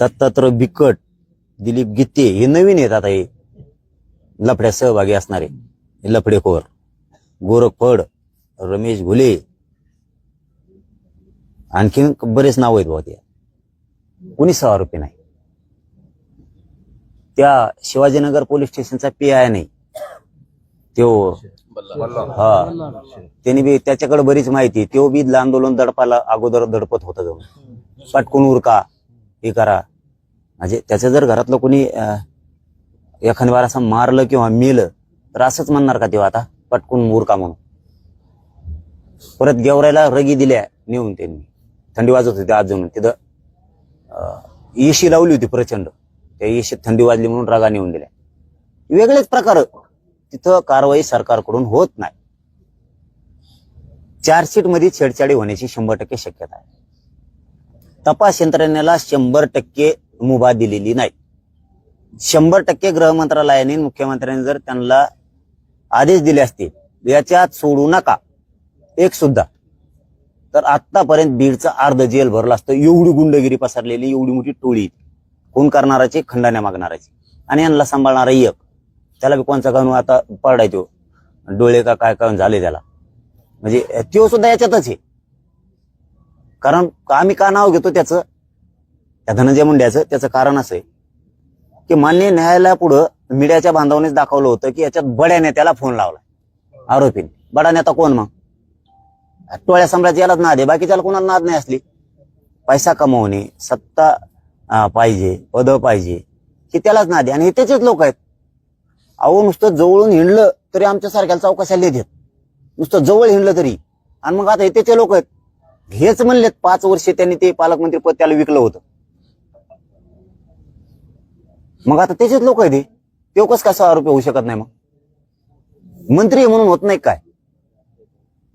दत्तात्र बिकट दिलीप गीते हे नवीन आहेत आता हे. लफड्यात सहभागी असणारे लफडेखोर. गोरख फड रमेश घुले. आणखीन बरेच नाव आहेत भाऊ त्या कुणी सहा रुपये नाही. त्या शिवाजीनगर पोलीस स्टेशनचा पी आय नाही. तो हा. त्यांनी बी त्याच्याकडे बरीच माहिती. तो बी आंदोलन दडपाला अगोदर दडपत होतं जाऊन. पटकून उरका. हे करा. म्हणजे त्याचं जर घरातलं कोणी एखाद्या बार असं मारलं किंवा मेलं तर असंच म्हणणार का तेव्हा आता? पटकून मूर्खा म्हणून. परत गेवरायला रगी दिल्या नेऊन त्यांनी. थंडी वाजत होती आज जाऊन. तिथं अं, एशी लावली होती प्रचंड. त्या एशीत थंडी वाजली म्हणून रगा नेऊन दिल्या. वेगळेच प्रकार. तिथं कारवाई सरकारकडून होत नाही. चार्जशीटमध्ये छेडछाडी होण्याची शंभर टक्के शक्यता आहे. तपास यंत्रणेला शंभर टक्के मुभा दिलेली नाही. शंभर टक्के गृहमंत्रालयाने मुख्यमंत्र्यांनी जर त्यांना आदेश दिले असतील याच्यात सोडू नका. एक सुद्धा. तर आतापर्यंत बीडचं अर्ध जेल भरलं असतं. एवढी गुंडगिरी पसरलेली एवढी मोठी टोळी. खून करणाराची खंडाण्या मागणाराची आणि यांना सांभाळणारा एक. त्याला बी कोणचा कानून आता पडायचो? डोळे का काय काय झाले त्याला? म्हणजे तो सुद्धा याच्यातच आहे. कारण आम्ही का नाव घेतो त्याचं? त्या धनंजय मुंड्याचं त्याचं कारण असं आहे. की मान्य न्यायालयापुढं मीडियाच्या बांधवानेच दाखवलं होतं की याच्यात बड्या नेत्याला फोन लावला आरोपीने. बडा नेता कोण मग? टोळ्या साम्राज्य यालाच नाद आहे बाकीच्याला कोणाला नाद नाही असली. पैसा कमवणे सत्ता पाहिजे पद पाहिजे की त्यालाच नाद आहे. आणि हे त्याचेच लोक आहेत. अहो नुसतं जवळून हिंडलं तरी आमच्या सारख्याला चौकशाला देत. नुसतं जवळ हिंडलं तरी. आणि मग आता हे त्याचे लोक आहेत. हेच म्हणलेत पाच वर्ष त्यांनी ते पालकमंत्री पद त्याला विकलं होतं. मग आता त्याचेच लोक आहेत ते कस काय सहा रुपये होऊ शकत नाही मग? मंत्री म्हणून होत नाही काय?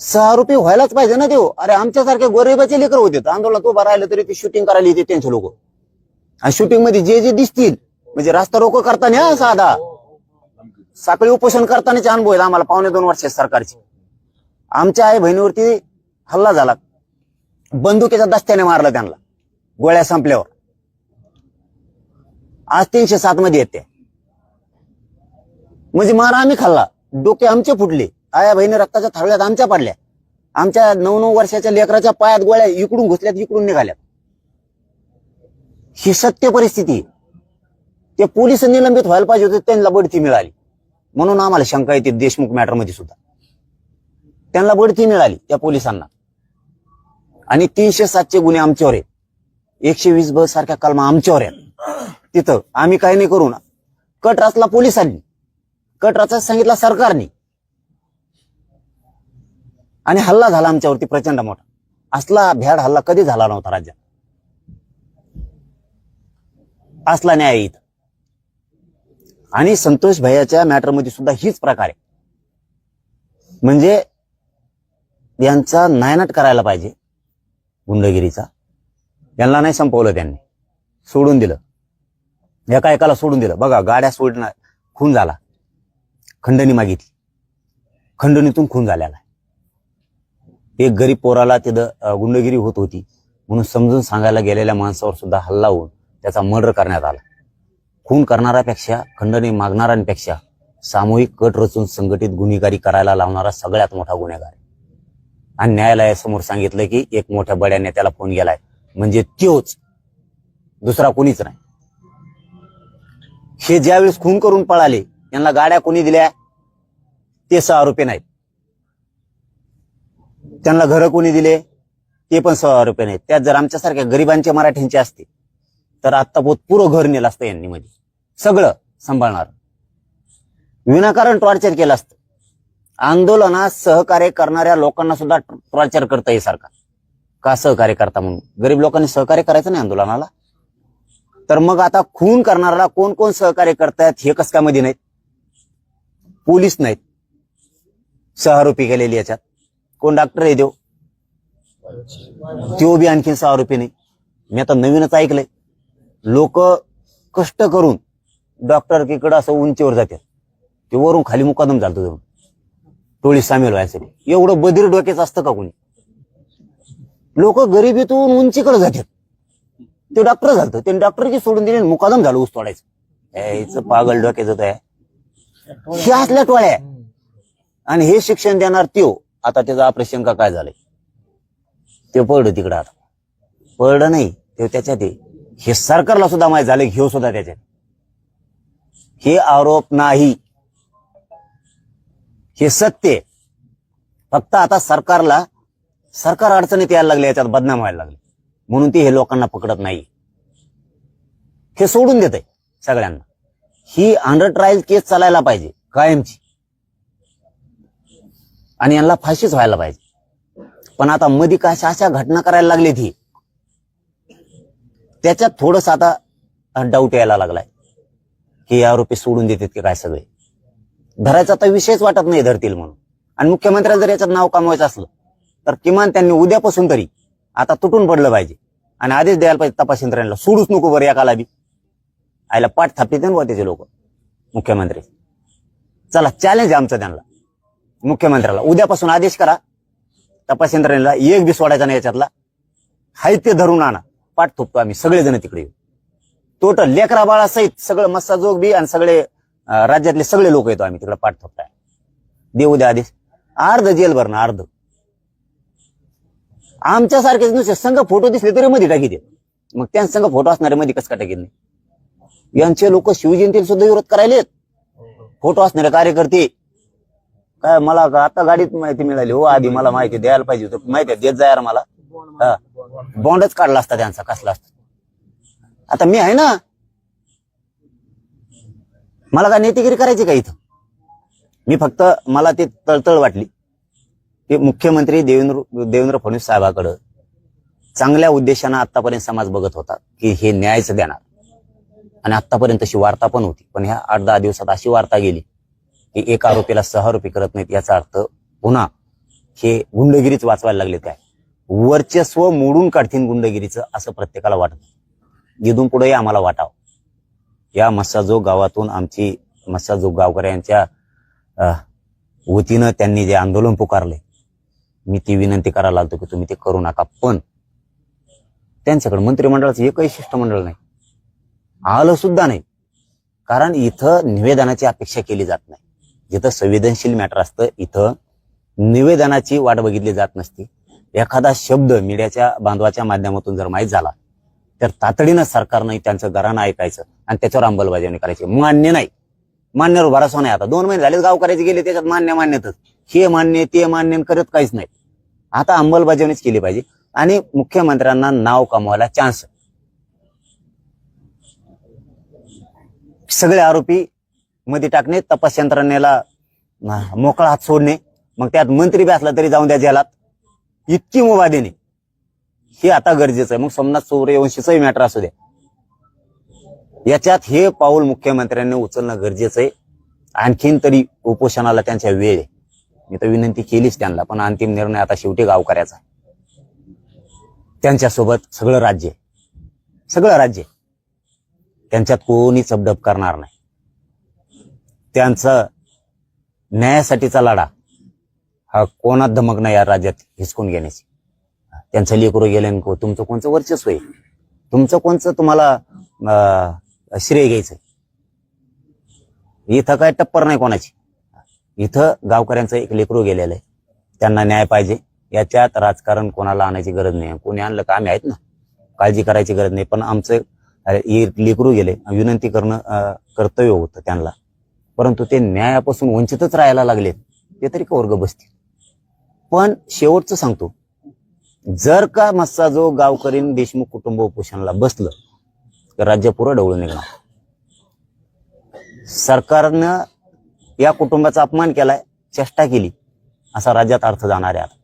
सहा रुपये व्हायलाच पाहिजे ना देव अरे आमच्यासारखे गरिबाचे लेकर होते. आंदोलनात उभा राहिलं तरी ते शूटिंग करायला येते त्यांचे लोक. आणि शूटिंगमध्ये जे जे दिसतील म्हणजे रास्ता रोको करताना साधा. साखळी उपोषण करतानाचे अनुभव आहेत आम्हाला पावणे दोन वर्ष सरकारचे. आमच्या आई बहिणीवरती हल्ला झाला. बंदुकीच्या दस्त्याने मारलं त्यांना. गोळ्या संपल्यावर. आज तीनशे सात मध्ये येते. म्हणजे मार आम्ही खाल्ला. डोके आमचे फुटले. आया बहिणी रक्ताच्या थाळव्यात आमच्या पडल्या. आमच्या नऊ नऊ वर्षाच्या लेकराच्या पायात गोळ्या इकडून घुसल्यात इकडून निघाल्यात. ही सत्य परिस्थिती ते पोलीस निलंबित व्हायला पाहिजे होते त्यांना बढती मिळाली. म्हणून आम्हाला शंका येते देशमुख मॅटरमध्ये सुद्धा. त्यांना बढती मिळाली त्या पोलिसांना. आणि तीनशे सातशे गुन्हे आमच्यावर आहेत. एकशे वीस ब सारख्या कलमा आमच्यावर आहेत. तिथं आम्ही काही नाही करू ना. कट रचला पोलिसांनी कट रचा सांगितला सरकारने. आणि हल्ला झाला आमच्यावरती प्रचंड मोठा. असला भ्याड हल्ला कधी झाला नव्हता राज्यात? असला न्याय इथं. आणि संतोष भैयाच्या मॅटरमध्ये सुद्धा हीच प्रकार. आहे म्हणजे यांचा नायनाट करायला पाहिजे. गुंडगिरीचा. यांना नाही संपवलं त्यांनी. सोडून दिलं. एका एकाला सोडून दिलं. बघा गाड्या सोडणार खून झाला. खंडणी मागितली. खंडणीतून खून झालेला आहे. एक गरीब पोराला तिथं गुंडगिरी होत होती. म्हणून समजून सांगायला गेलेल्या माणसावर सुद्धा हल्ला होऊन त्याचा मर्डर करण्यात आला. खून करणाऱ्यापेक्षा खंडणी मागणाऱ्यांपेक्षा सामूहिक कट रचून संघटित गुन्हेगारी करायला लावणारा सगळ्यात मोठा गुन्हेगार आणि न्यायालयासमोर सांगितलं की एक मोठ्या बड्या नेत्याला फोन गेलाय म्हणजे त्योच दुसरा कोणीच नाही. हे ज्यावेळेस खून करून पळाले यांना गाड्या कोणी दिल्या? ते सहा रुपये नाहीत. त्यांना घरं कोणी दिले? ते पण सहा रुपये नाहीत. त्यात जर आमच्यासारख्या गरिबांचे मराठ्यांचे असते तर आत्ता बहुत पुरं घर नेलं असतं यांनी मध्ये. सगळं सांभाळणार. विनाकारण टॉर्चर केलं असतं. आंदोलनात सहकार्य करणाऱ्या लोकांना सुद्धा प्रचार करता हे सरकार. का सहकार्य करता म्हणून? गरीब लोकांनी सहकार्य करायचं नाही आंदोलनाला? तर मग आता खून करणाऱ्याला कोण कोण सहकार्य करतायत हे कस काय मध्ये नाहीत? पोलीस नाहीत. सहारोपी केलेली गेलेली याच्यात. कोण डॉक्टर आहे देव? तो बी आणखीन सहारोपी नाही. मी आता नवीनच ऐकलंय. लोक कष्ट करून डॉक्टर कीकडे असं उंचीवर जातात. ते वरून खाली मुकादम झालतो जाऊन टोळी सामील व्हायसाठी एवढं बधीर डोक्याचं असतं का कोणी? लोक गरिबीतून उंचीकडे जातात. ते डॉक्टर झालं त्यांनी डॉक्टरची सोडून दिली मुकादम झालं ऊस तोडायचं. यायचं पागल डोक्याचं तो हे असल्या टोळ्या आहे. आणि हे शिक्षण देणार त्यो. आता त्याचा ऑपरेशन का काय झालंय? ते पडलं तिकडं आता. पडलं नाही. ते त्याच्यात हे सरकारला सुद्धा माहीत झालं घेऊ सुद्धा त्याच्यात हे आरोप नाही. हे सत्य आहे. फक्त आता सरकारला सरकार अडचणीत यायला लागले याच्यात बदनाम व्हायला लागले. म्हणून ती हे लोकांना पकडत नाही. हे सोडून देत आहे सगळ्यांना. ही अंडर ट्रायल केस चालायला पाहिजे कायमची. आणि यांना फाशीच व्हायला पाहिजे. पण आता मधी कशा अशा घटना करायला लागली ती. त्याच्यात थोडस आता डाऊट यायला लागलाय. की हे आरोपी सोडून देतात की काय सगळे. धरायचा तर विषयच वाटत नाही धरतील म्हणून. आणि मुख्यमंत्र्याला जर याच्यात नाव कमवायचं असलं तर किमान त्यांनी उद्यापासून तरी आता तुटून पडलं पाहिजे. आणि आदेश द्यायला पाहिजे तपास यंत्रणेला. सोडूच नको बरं एकाला बी आयला पाठ थापते ना त्याचे लोक. मुख्यमंत्री. चला चॅलेंज आहे आमचं त्यांना. मुख्यमंत्र्याला. उद्यापासून आदेश करा. तपास यंत्रणेला एक बी सोडायचा नाही याच्यातला. हाय ते धरून आणा. पाठ थोपतो आम्ही. सगळेजण तिकडे येऊ. टोटल लेकरा बाळासहित सगळं मस्साजोग बी आणि सगळे राज्यातले सगळे लोक येतो आम्ही तिकडे पाठ देऊ द्या आदेश अर्ध जेल भरणं अर्ध. आमच्यासारखेच नुसते संघ फोटो दिसले तरी मध्ये टाकी दे मग त्या संघ फोटो असणारे मध्ये कसं काय टाकीत नाही? यांचे लोक शिवजयंतीला सुद्धा विरोध करायलेत. फोटो असणारे कार्यकर्ते. काय मला का आता गाडीत माहिती मिळाली हो आधी मला माहिती द्यायला पाहिजे होती. माहिती आहे, देत जा यार मला. बॉन्डच काढला असता त्यांचा कसला असता. आता मी आहे ना मला का नेतेगिरी करायची का इथं? मी फक्त मला ते तळतळ वाटली ते मुख्यमंत्री देवेंद्र देवेंद्र फडणवीस साहेबाकडं चांगल्या उद्देशानं आतापर्यंत समाज बघत होता की हे न्यायच देणार. आणि आतापर्यंत अशी वार्ता पण होती. पण ह्या आठ दहा दिवसात अशी वार्ता गेली की एक आरोपीला सहा आरोपी करत नाहीत याचा अर्थ पुन्हा हे गुंडगिरीच वाचवायला लागले काय? वर्चस्व मोडून काढतील गुंडगिरीचं असं प्रत्येकाला वाटत. इथून पुढेही आम्हाला वाटावं. या मस्साजोग गावातून आमची मस्साजो गावकऱ्यांच्या अं, वतीनं त्यांनी जे आंदोलन पुकारले. मी ती विनंती करायला लागतो की तुम्ही ते करू नका. पण त्यांच्याकडे मंत्रिमंडळाचं एकही शिष्टमंडळ नाही. आलं सुद्धा नाही. कारण इथं निवेदनाची अपेक्षा केली जात नाही. जिथं संवेदनशील मॅटर असतं इथं निवेदनाची वाट बघितली जात नसती. एखादा शब्द मीडियाच्या बांधवाच्या माध्यमातून जर माहीत झाला तर तातडीनं सरकारनं त्यांचं घरानं ऐकायचं आणि त्याच्यावर अंमलबजावणी करायची. मान्य नाही. मान्यवर भरासा नाही आता. दोन महिने झाले गावकऱ्याचे गेले त्याच्यात मान्य मान्यतच. हे मान्य ते मान्य करत काहीच नाही. आता अंमलबजावणीच केली पाहिजे आणि मुख्यमंत्र्यांना नाव कमवायला चान्स सगळे आरोपी मध्ये टाकणे तपास यंत्रणेला मोकळा हात सोडणे मग त्यात मंत्री बी असला तरी जाऊन द्या जेलात. इतकी मुभा देणे हे आता गरजेचं आहे. मग सोमनाथ सूर्यवंशीचंही मॅटर असू द्या याच्यात हे पाऊल मुख्यमंत्र्यांनी उचलणं गरजेचं आहे. आणखीन तरी उपोषणाला त्यांच्या वेळ आहे. मी तर विनंती केलीच त्यांना पण अंतिम निर्णय आता शेवटी गावकऱ्याचा त्यांच्यासोबत सगळं राज्य आहे. सगळं राज्य त्यांच्यात कोणी चपडप करणार नाही. त्यांचा न्यायासाठीचा लढा हा कोणात धमक नाही या राज्यात हिसकून घेण्याची? त्यांचं लेकरू गेले को तुमचं कोणचं वर्चस्व आहे? तुमचं कोणचं तुम्हाला अं, श्रेय घ्यायचं इथं काय टप्पर नाही कोणाची. इथं गावकऱ्यांचं एक लेकरू गेलेलं आहे. त्यांना न्याय पाहिजे. याच्यात राजकारण कोणाला आणायची गरज नाही. कोणी आणलं का आम्ही आहेत ना. काळजी करायची गरज नाही. पण आमचं लेकरू गेले. विनंती करणं कर्तव्य होतं त्यांना. परंतु ते न्यायापासून वंचितच राहायला लागले ते तरी कवर्ग बसतील. पण शेवटचं सांगतो. जर का मस्सा जो गावकरीन देशमुख कुटुंब उपोषणाला बसलं तर राज्य पुरं ढवळून निघणार. सरकारनं या कुटुंबाचा अपमान केलाय चेष्टा केली असा राज्यात अर्थ जाणार आहे आता.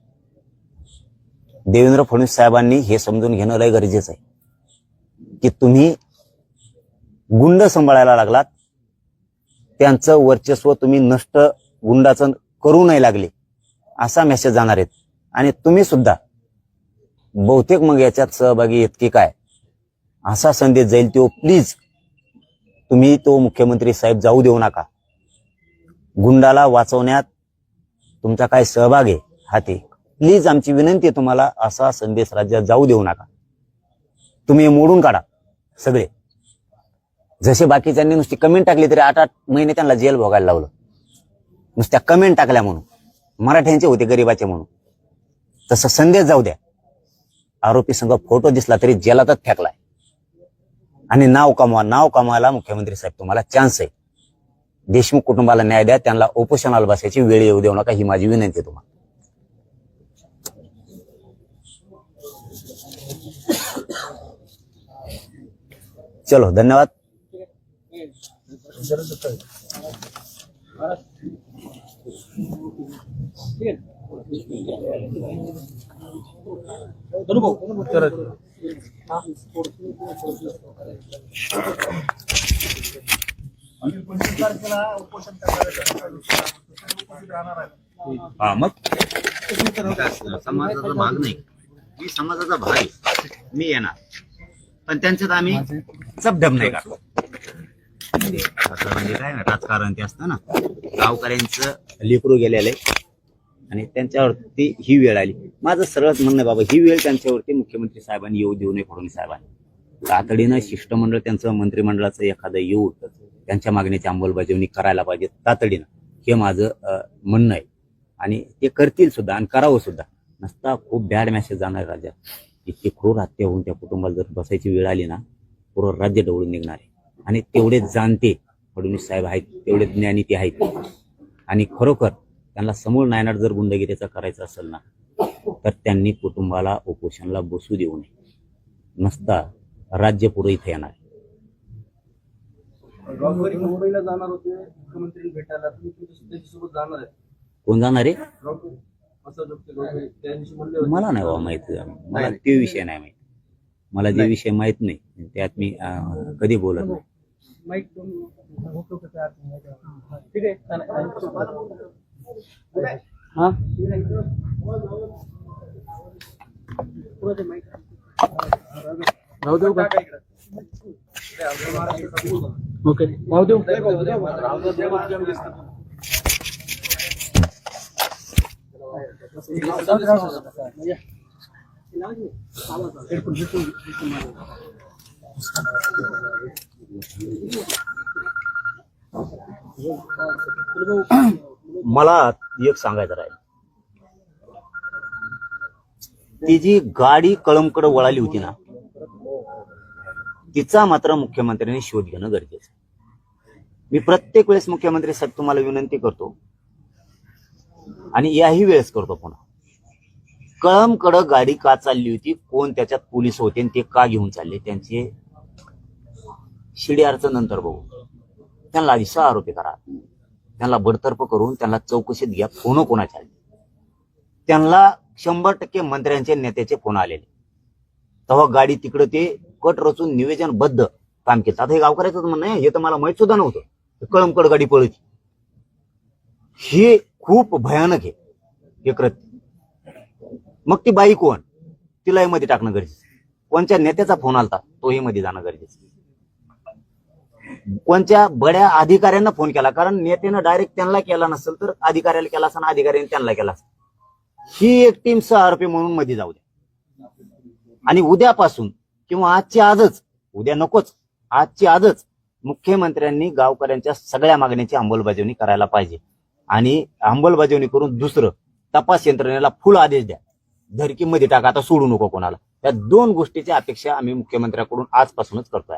देवेंद्र फडणवीस साहेबांनी हे समजून घेणं लय गरजेचं आहे. की तुम्ही गुंड सांभाळायला लागलात त्यांचं वर्चस्व तुम्ही नष्ट गुंडाचं करू नाही लागले असा मेसेज जाणार आहेत. आणि तुम्ही सुद्धा बहुतेक मग याच्यात सहभागी आहेत की काय? असा संदेश जाईल तो. प्लीज तुम्ही तो मुख्यमंत्री साहेब जाऊ देऊ नका. गुंडाला वाचवण्यात तुमचा काय सहभाग आहे? हा ते. प्लीज आमची विनंती आहे तुम्हाला असा संदेश राज्यात जाऊ देऊ नका. तुम्ही मोडून काढा सगळे. जसे बाकीच्यांनी नुसती कमेंट टाकली तरी आठ आठ महिने त्यांना जेल भोगायला लावलं. नुसत्या कमेंट टाकल्या म्हणून. मराठ्यांचे होते गरिबाचे म्हणून. तसं संदेश जाऊ द्या. आरोपी संघ फोटो दिसला तरी जेलातच फेकलाय. आणि नाव कमवा नाव कमवायला मुख्यमंत्री साहेब तुम्हाला चान्स आहे. देशमुख कुटुंबाला न्याय द्या त्यांना उपोषणाला बसायची वेळ येऊ देऊ नका ही माझी विनंती आहे तुम्हाला. चलो धन्यवाद. हा मग? समाजाचा भाग नाही. मी समाजाचा भाग आहे. मी येणार. पण त्यांच्यात आम्ही चपढप नाही का असं म्हणजे काय ना राजकारण ते असतं ना. गावकऱ्यांचं लेकरू गेलेलं. आहे आणि त्यांच्यावरती ही वेळ आली. माझं सरळच म्हणणं आहे बाबा ही वेळ त्यांच्यावरती मुख्यमंत्री साहेबांनी येऊ देऊ नये फडणवीस साहेबांनी. तातडीनं शिष्टमंडळ त्यांचं मंत्रिमंडळाचं एखादं येऊ त्यांच्या मागणीची अंमलबजावणी करायला पाहिजे तातडीनं. हे माझं म्हणणं आहे. आणि ते करतील सुद्धा आणि करावं सुद्धा. नसता खूप बॅड मॅसेज जाणार राज्यात. इतकी क्रूर हत्या होऊन त्या कुटुंबाला जर बसायची वेळ आली ना पूर्ण राज्य डवळून निघणार आहे. आणि तेवढे जाणते फडणवीस साहेब आहेत तेवढे ज्ञानी ते आहेत. आणि खरोखर त्यांना समूळ नायनाट जर गुंडगिरीचा करायचा असेल ना तर त्यांनी कुटुंबाला उपोषणला बसू देऊ नये नसता राज्य पुढे इथे येणार मुंबईला जाणार होते मुख्यमंत्री भेटायला जाणार कोण जाणार आहे. मला नाही बाबा माहीत मला ते विषय नाही माहीत मला जे विषय माहीत नाही त्यात मी कधी बोलत नाही हा? पुढं देऊ का? ओके. राहू देऊ? मला एक सांगायचं राहील. ती जी गाडी कळमकडे वळाली होती ना तिचा मात्र मुख्यमंत्र्यांनी शोध घेणं गरजेचं मी प्रत्येक वेळेस मुख्यमंत्री साहेब तुम्हाला विनंती करतो आणि याही वेळेस करतो पुन्हा. कळमकडं गाडी का चालली होती कोण त्याच्यात पोलीस होते आणि ते का घेऊन चालले त्यांचे शिडीआरचं नंतर बघू. त्यांना आधी आरोपी करा. त्यांना बडतर्फ करून त्यांना चौकशीत घ्या. फोन कोणाच्या आले? त्यांना शंभर टक्के मंत्र्यांचे नेत्याचे फोन आलेले. तेव्हा गाडी तिकडं ते कट रचून निवेदनबद्ध काम केलं आता हे गावकऱ्याचं म्हणणं आहे हे तर मला माहीत सुद्धा नव्हतं. कळमकड गाडी पळती. हे खूप भयानक आहे हे कृत्य. मग ती बाई कोण? तिलाही मध्ये टाकणं गरजेचं कोणच्या नेत्याचा फोन आलता? तोही मध्ये जाणं गरजेचं कोणत्या बड्या अधिकाऱ्यांना फोन केला? कारण नेत्यानं डायरेक्ट त्यांना केला नसेल तर अधिकाऱ्याला केला असं अधिकाऱ्याने त्यांना केला असेल ही एक टीम सहा आरोपी म्हणून मध्ये जाऊ द्या. आणि उद्यापासून किंवा आजची आजच उद्या नकोच आजची आजच मुख्यमंत्र्यांनी गावकऱ्यांच्या सगळ्या मागण्यांची अंमलबजावणी करायला पाहिजे. आणि अंमलबजावणी करून दुसरं तपास यंत्रणेला फुल आदेश द्या. धरकीमध्ये टाका आता सोडू नको कोणाला. या दोन गोष्टीची अपेक्षा आम्ही मुख्यमंत्र्यांकडून आजपासूनच करतोय.